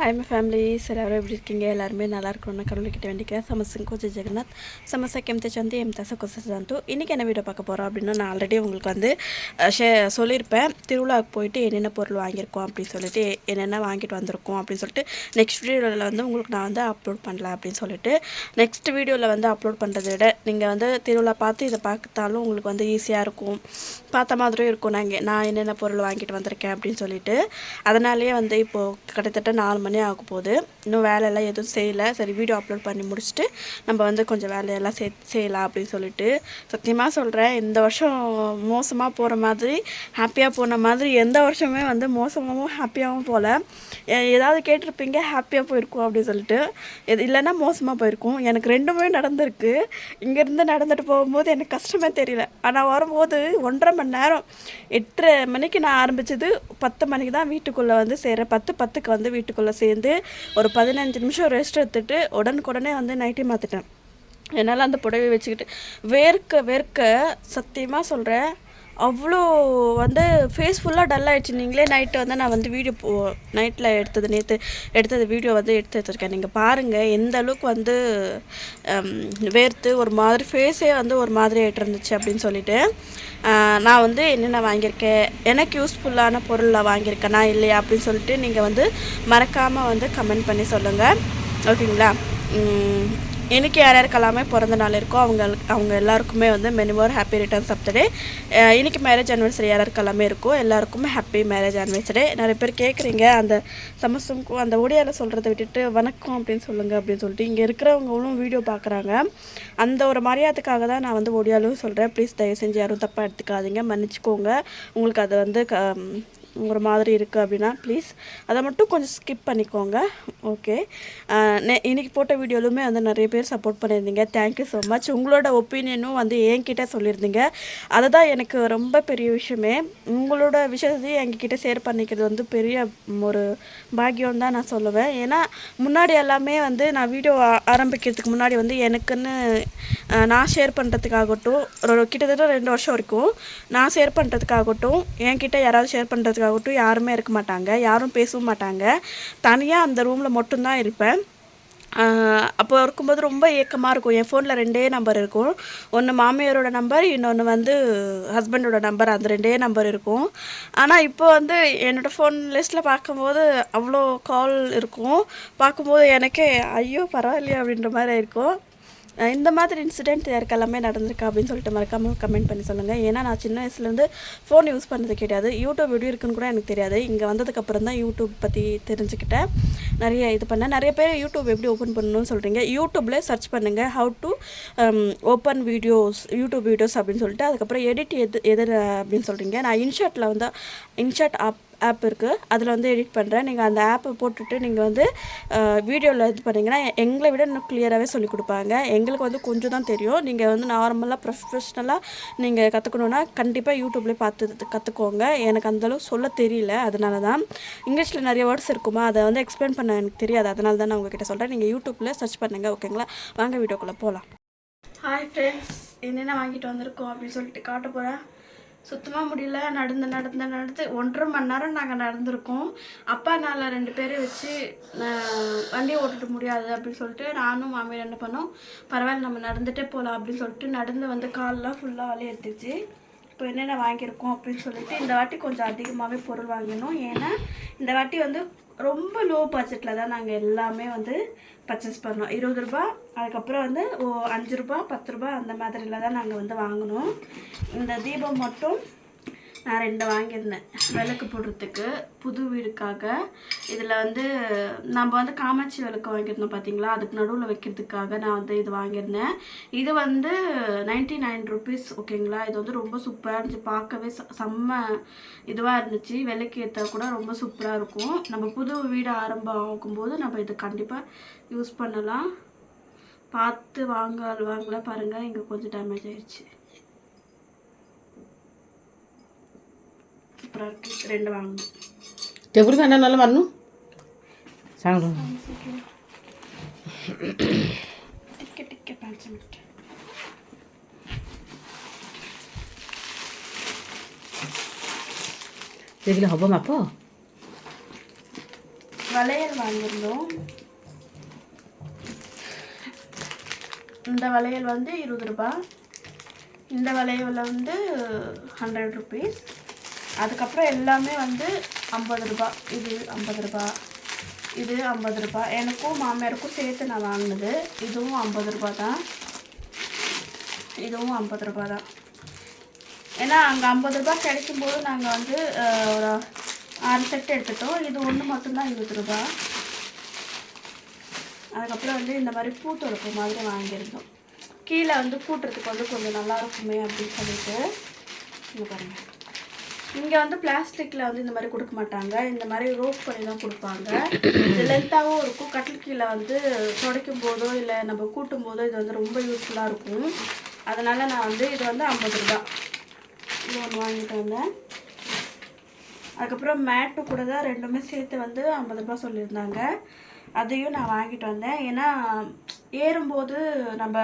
Hi my sir எல்லாரும் எப்படி இருக்கீங்க? எல்லாருமே நல்லா இருக்கணும்னு கடவுள்கிட்ட வேண்டிக்கிறேன் சமசன் கோச்சி ஜெகநாத். சமசா கெம்தே சந்தி எம் தச கொசு இன்றைக்கி என்ன வீடியோ பார்க்க போகிறோம் அப்படின்னு நான் ஆல்ரெடி உங்களுக்கு வந்து ஷே சொல்லியிருப்பேன். திருவிழாவுக்கு போயிட்டு என்னென்ன பொருள் வாங்கியிருக்கோம் அப்படின்னு சொல்லிட்டு என்னென்ன வாங்கிட்டு வந்திருக்கோம் அப்படின்னு சொல்லிட்டு நெக்ஸ்ட் வீடியோவில் வந்து உங்களுக்கு நான் வந்து அப்லோட் பண்ணலாம் அப்படின்னு சொல்லிட்டு நெக்ஸ்ட் வீடியோவில் வந்து அப்லோட் பண்ணுறதை விட நீங்கள் வந்து திருவிழா பார்த்து இதை பார்த்தாலும் உங்களுக்கு வந்து ஈஸியாக இருக்கும். பார்த்த மாதிரியும் இருக்கும். நாங்கள் நான் என்னென்ன பொருள் வாங்கிட்டு வந்திருக்கேன் அப்படின்னு சொல்லிட்டு அதனாலேயே வந்து இப்போது கிட்டத்தட்ட நாலு மணி ஆக போகுது இன்னும் வேலையெல்லாம் எதுவும் செய்யலை. சரி வீடியோ அப்லோட் பண்ணி முடிச்சுட்டு நம்ம வந்து கொஞ்சம் வேலையெல்லாம் செய் செய்யலாம் அப்படின்னு சொல்லிட்டு சத்தியமாக சொல்கிறேன் இந்த வருஷம் மோசமாக போகிற மாதிரி ஹாப்பியாக போன மாதிரி எந்த வருஷமே வந்து மோசமாகவும் ஹாப்பியாகவும் போகல ஏதாவது கேட்டிருப்பீங்க ஹாப்பியாக போயிருக்கும் அப்படின்னு சொல்லிட்டு. எது இல்லைன்னா மோசமாக போயிருக்கும். எனக்கு ரெண்டுமே நடந்திருக்கு. இங்கேருந்து நடந்துட்டு போகும்போது எனக்கு கஷ்டமே தெரியல. ஆனால் வரும்போது ஒன்றரை மணி நேரம் எட்டரை மணிக்கு நான் ஆரம்பிச்சது பத்து மணிக்கு தான் வீட்டுக்குள்ளே வந்து சேர்றேன் பத்து பத்துக்கு வந்து வீட்டுக்குள்ளே சேர்ந்து ஒரு பதினஞ்சு நிமிஷம் ரெஸ்ட் எடுத்துட்டு உடனுக்குடனே வந்து நைட்டி மாற்றிட்டேன் என்னால் அந்த புடவை வச்சுக்கிட்டு வேர்க்க வேர்க்க சத்தியமாக சொல்கிறேன் அவ்வளோ வந்து ஃபேஸ் ஃபுல்லாக டல் ஆகிடுச்சு நீங்களே நைட்டு வந்து நான் வந்து வீடியோ போ நைட்டில் எடுத்தது நேற்று எடுத்தது வீடியோ வந்து எடுத்து எடுத்துருக்கேன் நீங்கள் பாருங்கள் எந்த அளவுக்கு வந்து வேர்த்து ஒரு மாதிரி ஃபேஸே வந்து ஒரு மாதிரி ஆகிட்டு இருந்துச்சு அப்படின்னு சொல்லிட்டு நான் வந்து என்னென்ன வாங்கியிருக்கேன் எனக்கு யூஸ்ஃபுல்லான பொருளில் வாங்கியிருக்கேனா இல்லையா அப்படின்னு சொல்லிட்டு நீங்கள் வந்து மறக்காமல் வந்து கமெண்ட் பண்ணி சொல்லுங்கள் ஓகேங்களா எனக்கு யார் யாருக்கெல்லாமே பிறந்த நாள் இருக்கோ அவங்க அவங்க எல்லாருக்குமே வந்து many more happy returns of the day இன்றைக்கி மேரேஜ் ஆனிவர்சரி யார் யாருக்கெல்லாமே இருக்கோ எல்லாருக்குமே ஹாப்பி மேரேஜ் ஆனிவர்சரி நிறைய பேர் கேட்குறீங்க அந்த சமஸ்தங்கும் அந்த ஒடியாவில் சொல்கிறத விட்டுட்டு வணக்கம் அப்படின்னு சொல்லுங்கள் அப்படின்னு சொல்லிட்டு இங்கே இருக்கிறவங்களும் வீடியோ பார்க்குறாங்க அந்த ஒரு மரியாதைக்காக தான் நான் வந்து ஒடியாலும் சொல்கிறேன் ப்ளீஸ் தயவு செஞ்சு யாரும் தப்பாக எடுத்துக்காதீங்க. மன்னிச்சுக்கோங்க. உங்களுக்கு அது வந்து க ஒரு மாதிரி இருக்குது அப்படின்னா ப்ளீஸ் அதை மட்டும் கொஞ்சம் ஸ்கிப் பண்ணிக்கோங்க. ஓகே இன்றைக்கி போட்ட வீடியோலுமே வந்து நிறைய பேர் சப்போர்ட் பண்ணியிருந்தீங்க. தேங்க்யூ ஸோ மச் உங்களோட ஒப்பீனியனும் வந்து என்கிட்ட சொல்லியிருந்தீங்க. அதுதான் எனக்கு ரொம்ப பெரிய விஷயமே. உங்களோட விஷயத்தையும் எங்ககிட்ட ஷேர் பண்ணிக்கிறது வந்து பெரிய ஒரு பாக்கியம் தான் நான் சொல்லுவேன். ஏன்னா முன்னாடி எல்லாமே வந்து நான் வீடியோ ஆரம்பிக்கிறதுக்கு முன்னாடி வந்து எனக்குன்னு நான் ஷேர் பண்ணுறதுக்காகட்டும் ஒரு கிட்டத்தட்ட ரெண்டு வருஷம் வரைக்கும் நான் ஷேர் பண்ணுறதுக்காகட்டும் என்கிட்ட யாராவது ஷேர் பண்ணுறதுக்கு பண்ணுறதுக்காகட்டும் யாருமே இருக்க மாட்டாங்க. யாரும் பேசவும் மாட்டாங்க. தனியாக அந்த ரூமில் மட்டும்தான் இருப்பேன். அப்போ இருக்கும்போது ரொம்ப ஏக்கமாக இருக்கும். என் ஃபோனில் ரெண்டே நம்பர் இருக்கும். ஒன்று மாமியாரோட நம்பர் இன்னொன்று வந்து ஹஸ்பண்டோட நம்பர் அந்த ரெண்டே நம்பர் இருக்கும். ஆனால் இப்போ வந்து என்னோடய ஃபோன் லிஸ்ட்டில் பார்க்கும்போது அவ்வளோ கால் இருக்கும். பார்க்கும்போது எனக்கே ஐயோ பரவாயில்லையே அப்படின்ற மாதிரி இருக்கும். இந்த மாதிரி இன்சிடென்ட் யாருக்கெல்லாமே நடந்திருக்கா அப்படின்னு சொல்லிட்டு மறக்காமல் கமெண்ட் பண்ணி சொல்லுங்கள் ஏன்னா நான் சின்ன வயசுலேருந்து ஃபோன் யூஸ் பண்ணது கிடையாது. யூடியூப் எப்படி இருக்குன்னு கூட எனக்கு தெரியாது. இங்கே வந்ததுக்கப்புறம் தான் யூடியூப் பற்றி தெரிஞ்சுக்கிட்டேன். நிறைய இது பண்ணேன். நிறைய பேர் யூடியூப் எப்படி ஓப்பன் பண்ணணும்னு சொல்கிறீங்க யூடியூப்லேயே சர்ச் பண்ணுங்கள் how to open videos YouTube videos அப்படின்னு சொல்லிட்டு அதுக்கப்புறம் எடிட் எது எதில் அப்படின்னு சொல்கிறீங்க நான் இன்ஷாட்டில் வந்து இன்ஷாட் ஆப் ஆப் இருக்குது அதில் வந்து எடிட் பண்ணுறேன் நீங்கள் அந்த ஆப்பை போட்டுட்டு நீங்கள் வந்து வீடியோவில் இது பண்ணீங்கன்னா எங்களை விட இன்னும் கிளியராகவே சொல்லிக் கொடுப்பாங்க. எங்களுக்கு வந்து கொஞ்சம் தான் தெரியும். நீங்கள் வந்து நார்மலாக ப்ரொஃபஷ்னலாக நீங்கள் கற்றுக்கணுன்னா கண்டிப்பாக யூடியூப்லேயே பார்த்து கற்றுக்கோங்க எனக்கு அந்தளவு சொல்ல தெரியல. அதனால தான் இங்கிலீஷில் நிறைய வேர்ட்ஸ் இருக்குமா? அதை வந்து எக்ஸ்பிளைன் பண்ண எனக்கு தெரியாது. அதனால தான் நான் உங்ககிட்ட சொல்கிறேன் நீங்கள் யூடியூப்பில் சர்ச் பண்ணுங்கள் ஓகேங்களா வாங்க வீடியோக்குள்ளே போகலாம் ஹாய் ஃப்ரெண்ட்ஸ் என்னென்ன வாங்கிட்டு வந்திருக்கோம் அப்படின்னு சொல்லிட்டு காட்ட போகிறேன் சுத்தமாக முடியல. நடந்து நடந்து நடந்து. ஒன்றரை மணி நேரம் நாங்கள் நடந்திருக்கோம். அப்பா நாளில் ரெண்டு பேரும் வச்சு வண்டியை ஓட்டிட்டு முடியாது அப்படின்னு சொல்லிட்டு நானும் மாமியார் என்ன பண்ணோம் பரவாயில்ல நம்ம நடந்துகிட்டே போகலாம் அப்படின்னு சொல்லிட்டு நடந்து வந்து காலெலாம் ஃபுல்லாக வலி எடுத்துச்சு. இப்போ என்னென்ன வாங்கியிருக்கோம் அப்படின்னு சொல்லிட்டு இந்த வாட்டி கொஞ்சம் அதிகமாகவே பொருள் வாங்கினோம். ஏன்னா இந்த வாட்டி வந்து ரொம்ப லோ பட்ஜெட்டில் தான் நாங்கள் எல்லாமே வந்து பர்ச்சேஸ் பண்ணோம். இருபது ரூபா அதுக்கப்புறம் வந்து ஓ அஞ்சு ரூபா பத்து ரூபா அந்த மாதிரில தான் நாங்கள் வந்து வாங்கினோம். இந்த தீபம் மட்டும் நான் ரெண்டு வாங்கியிருந்தேன். விளக்கு போடுறதுக்கு. புது வீடுக்காக. இதில் வந்து நம்ம வந்து காமாட்சி விளக்கு வாங்கியிருந்தோம் பார்த்தீங்களா? அதுக்கு நடுவில் வைக்கிறதுக்காக நான் வந்து இது வாங்கியிருந்தேன். இது வந்து நைன்டி நைன் ருபீஸ் ஓகேங்களா இது வந்து ரொம்ப சூப்பராக இருந்துச்சு. பார்க்கவே செம்ம இதுவாக இருந்துச்சு. விலைக்கு ஏற்ற கூட ரொம்ப சூப்பராக இருக்கும். நம்ம புது வீடு ஆரம்பம் ஆகும்போது நம்ம இது கண்டிப்பாக யூஸ் பண்ணலாம். பார்த்து வாங்க வாங்கல பாருங்கள் இங்கே கொஞ்சம் டேமேஜ் ஆயிடுச்சு சூப்பராக இருக்குது ரெண்டு வாங்கணும். எப்படி வேணால் நல்லா வரணும். சாப்பிடும் டிக்கெட் டிக்கெட் பாஞ்சு மினிட் ଦେଖିଲେ ହେବ ମାପ வளையல் வாங்கியிருந்தோம். இந்த வளையல் வந்து இருபது ரூபாய் இந்த வளையல் வந்து ஹண்ட்ரட் ருபீஸ் அதுக்கப்புறம் எல்லாமே வந்து ஐம்பது ரூபா. இது ஐம்பது ரூபா. இது ஐம்பது ரூபாய் எனக்கும் மாமியாருக்கும் சேர்த்து நான் வாங்கினது. இதுவும் ஐம்பது ரூபா தான். இதுவும் ஐம்பது ரூபா தான். ஏன்னா அங்கே ஐம்பது ரூபா கிடைக்கும்போது நாங்கள் வந்து ஒரு ஆறு செட் எடுத்துட்டோம். இது ஒன்று மட்டும்தான் இருபது ரூபா. அதுக்கப்புறம் வந்து இந்த மாதிரி பூத்தொடுப்பு மாதிரி வாங்கியிருந்தோம். கீழே வந்து கூட்டுறதுக்கு வந்து கொஞ்சம் நல்லா இருக்குமே அப்படின்னு சொல்லிட்டு இங்கே பாருங்கள் இங்கே வந்து பிளாஸ்டிக்கில் வந்து இந்த மாதிரி கொடுக்க மாட்டாங்க. இந்த மாதிரி ரோப் பண்ணி தான் கொடுப்பாங்க. இது லென்த்தாகவும் இருக்கும். கட்டில் கீழே வந்து துடைக்கும் போதோ இல்லை நம்ம கூட்டும் போதோ இது வந்து ரொம்ப யூஸ்ஃபுல்லாக இருக்கும். அதனால் நான் வந்து இது வந்து ஐம்பது ரூபா. இது ஒன்று வாங்கிட்டு வந்தேன். அதுக்கப்புறம் மேட்டு கூட தான் ரெண்டுமே சேர்த்து வந்து ஐம்பது ரூபா சொல்லியிருந்தாங்க. அதையும் நான் வாங்கிட்டு வந்தேன். ஏன்னா ஏறும்போது நம்ம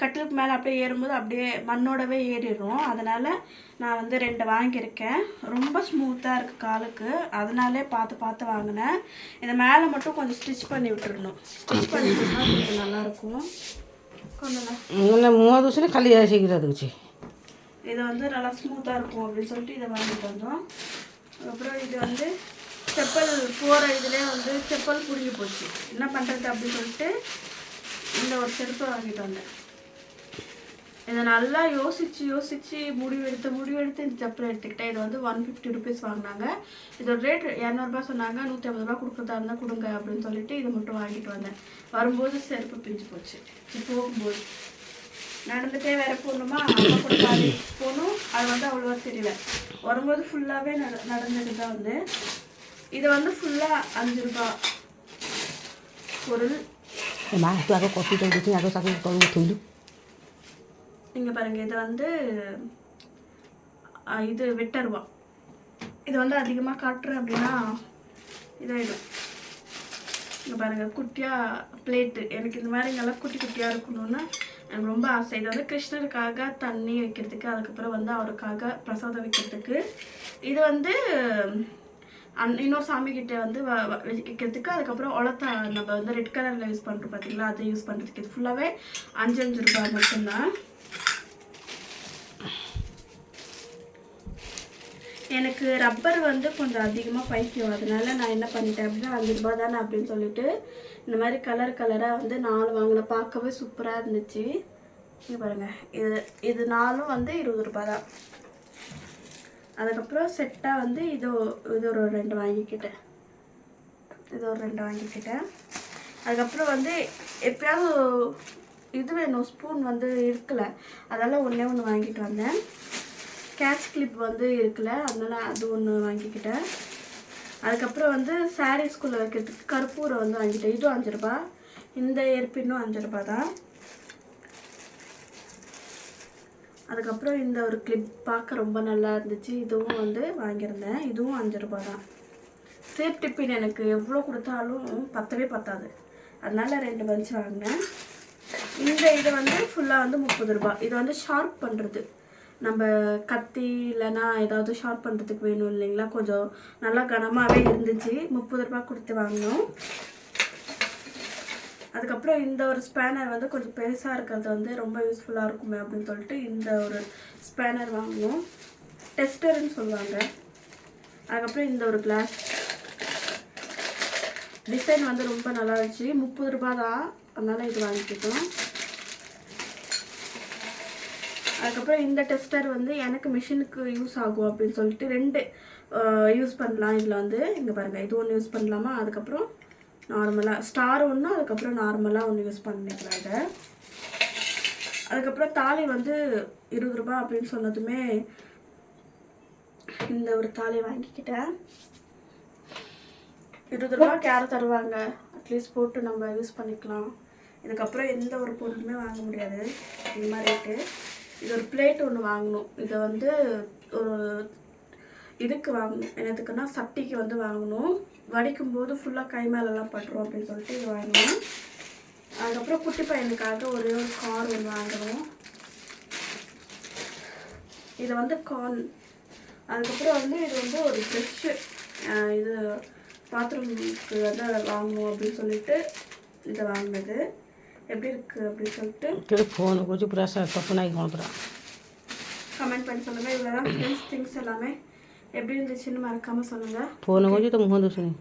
கட்டிலுக்கு மேலே அப்படியே ஏறும்போது அப்படியே மண்ணோடவே ஏறிடும் அதனால் நான் வந்து ரெண்டு வாங்கியிருக்கேன். ரொம்ப ஸ்மூத்தாக இருக்குது காலுக்கு. அதனாலே பார்த்து பார்த்து வாங்கினேன். இதை மேலே மட்டும் கொஞ்சம் ஸ்டிச் பண்ணி விட்டுருணும் ஸ்டிச் பண்ணி விட்டுருந்தா கொஞ்சம் நல்லாயிருக்கும். கொஞ்சம் மூணு வருஷம் கல்யாணம் ஆசிக்கிறது இது வந்து நல்லா ஸ்மூத்தாக இருக்கும் அப்படின்னு சொல்லிட்டு இதை வாங்கிட்டு வந்தோம். அப்புறம் இது வந்து செப்பல் போகிற இதுலேயே வந்து செப்பல் புரிஞ்சு போச்சு. என்ன பண்ணுறது அப்படின்னு சொல்லிட்டு இந்த ஒரு செருப்பை வாங்கிட்டு வந்தேன். இதை நல்லா யோசிச்சு யோசிச்சு முடிவெடுத்து முடிவெடுத்து இந்த செப்பல் எடுத்துக்கிட்டேன். இது வந்து ஒன் ஃபிஃப்டி ருபீஸ் வாங்கினாங்க. இதோட ரேட் இரநூறுபா சொன்னாங்க. நூற்றி ஐம்பது ரூபா கொடுக்குறதா இருந்தால் கொடுங்க அப்படின்னு சொல்லிட்டு இதை மட்டும் வாங்கிட்டு வந்தேன். வரும்போது செருப்பு பிஞ்சு போச்சு. போகும்போது நடந்துட்டே வேற போகணுமா? அம்மா கூட பாதி போகணும். அது வந்து அவ்வளோவா தெரியல. வரும்போது ஃபுல்லாகவே நட நடந்துட்டு தான் வந்து இதை வந்து ஃபுல்லாக அஞ்சு ரூபா பொருள் மாட்டுக்காக கொட்டி தொகுதி அதை சாக்கு தொழுவு தொழில் இங்கே பாருங்கள் இதை வந்து இது வெட்டருவா இது வந்து அதிகமாக காட்டுறேன் அப்படின்னா இதாகிடும் இங்கே பாருங்கள் குட்டியாக பிளேட்டு எனக்கு இந்த மாதிரி நல்லா குட்டி குட்டியாக இருக்கணும்னு எனக்கு ரொம்ப ஆசை. இது வந்து கிருஷ்ணருக்காக தண்ணி வைக்கிறதுக்கு அதுக்கப்புறம் வந்து அவருக்காக பிரசாதம் வைக்கிறதுக்கு. இது வந்து அந் இன்னொரு சாமி கிட்ட வந்து வ- வைக்கிறதுக்கு அதுக்கப்புறம் உலத்தா நம்ம வந்து ரெட் கலரில் யூஸ் பண்ணுறோம் பார்த்தீங்களா அதை யூஸ் பண்ணுறதுக்கு இது ஃபுல்லாகவே அஞ்சு அஞ்சு ரூபாய் மட்டும்தான். எனக்கு ரப்பர் வந்து கொஞ்சம் அதிகமாக பைக்கும் அதனால நான் என்ன பண்ணிட்டேன் அப்படின்னா அஞ்சு ரூபாய் தானே அப்படின்னு சொல்லிட்டு இந்த மாதிரி கலர் கலராக வந்து நாலு வாங்கினேன். பார்க்கவே சூப்பராக இருந்துச்சு. இங்கே பாருங்கள் இது இது நாலும் வந்து இருபது ரூபாய் தான். அதுக்கப்புறம் செட்டாக வந்து இது இது ஒரு ரெண்டு வாங்கிக்கிட்டேன். இது ஒரு ரெண்டு வாங்கிக்கிட்டேன். அதுக்கப்புறம் வந்து எப்பயாவது இது வேணும் ஸ்பூன் வந்து இருக்கலை. அதெல்லாம் ஒன்றே ஒன்று வாங்கிட்டு வந்தேன். கேட்ச் கிளிப் வந்து இருக்கலை அதனால் அது ஒன்று வாங்கிக்கிட்டேன். அதுக்கப்புறம் வந்து சாரீஸ்குள்ளே வைக்கிறதுக்கு கற்பூரம் வந்து வாங்கிட்டேன். இதுவும் அஞ்சு ரூபா இந்த ஏற்பின்னும் அஞ்சு ரூபா தான். அதுக்கப்புறம் இந்த ஒரு கிளிப் பார்க்க ரொம்ப நல்லா இருந்துச்சு. இதுவும் வந்து வாங்கியிருந்தேன். இதுவும் அஞ்சு ரூபா தான். சேஃப்டி பின் எனக்கு எவ்வளோ கொடுத்தாலும் பத்தவே பத்தாது. அதனால் ரெண்டு பஞ்சு வாங்கினேன். இந்த இது வந்து ஃபுல்லாக வந்து முப்பது ரூபாய் இது வந்து ஷார்ப் பண்ணுறது நம்ம கத்தி இல்லைன்னா ஏதாவது ஷார்ப் பண்ணுறதுக்கு வேணும் இல்லைங்களா? கொஞ்சம் நல்லா கனமாகவே இருந்துச்சு. முப்பது ரூபாய் கொடுத்து வாங்கினோம். அதுக்கப்புறம் இந்த ஒரு ஸ்பேனர் வந்து கொஞ்சம் பெருசாக இருக்கிறது வந்து ரொம்ப யூஸ்ஃபுல்லாக இருக்குமே அப்படின்னு சொல்லிட்டு இந்த ஒரு ஸ்பேனர் வாங்கினோம் டெஸ்டர்னு சொல்லுவாங்க. அதுக்கப்புறம் இந்த ஒரு கிளாஸ் டிசைன் வந்து ரொம்ப நல்லா இருந்துச்சு. முப்பது ரூபா தான். அதனால் இது வாங்கிக்கிட்டோம் அதுக்கப்புறம் இந்த டெஸ்டர் வந்து எனக்கு மிஷினுக்கு யூஸ் ஆகும் அப்படின்னு சொல்லிட்டு ரெண்டு யூஸ் பண்ணலாம் இதில் வந்து. இங்கே பாருங்கள் இது ஒன்று யூஸ் பண்ணலாமா? அதுக்கப்புறம் நார்மலாக ஸ்டார் ஒன்று அதுக்கப்புறம் நார்மலாக ஒன்று யூஸ் பண்ணிக்கலாம் இதை அதுக்கப்புறம் தாலி வந்து இருபது ரூபா அப்படின்னு சொன்னதுமே இந்த ஒரு தாலி வாங்கிக்கிட்டேன். இருபது ரூபா கேர் தருவாங்க. அட்லீஸ்ட் போட்டு நம்ம யூஸ் பண்ணிக்கலாம். இதுக்கப்புறம் எந்த ஒரு பொருளுமே வாங்க முடியாது. இந்த மாதிரி ரேட்டு இது ஒரு பிளேட் ஒன்று வாங்கணும். இதை வந்து ஒரு இதுக்கு வாங்கணும் என்னதுக்குன்னா சட்டிக்கு வந்து வாங்கணும். வடிக்கும் போது ஃபுல்லாக கை மேலெல்லாம் பட்டுரும் அப்படின்னு சொல்லிட்டு இது வாங்கணும். அதுக்கப்புறம் குட்டி பையனுக்காக ஒரே ஒரு கார் ஒன்று வாங்கணும். இதை வந்து கார்ன் அதுக்கப்புறம் வந்து இது வந்து ஒரு ஃப்ரெஷ்ஷு இது பாத்ரூம்க்கு வந்து வாங்கணும் அப்படின்னு சொல்லிட்டு இதை வாங்கினது. எப்படி இருக்கு அப்படின்னு சொல்லிட்டு ஃபோனு குறித்து பிரசாத் தப்புனாக்கி கமெண்ட் பண்ணி சொல்லுங்கள் இவ்வளோ ஃப்ரெண்ட்ஸ் திங்ஸ் எல்லாமே. எப்படி இருந்துச்சுன்னு மறக்காமல் சொல்லுங்கள் போன கொஞ்சம் முகம் தூசணி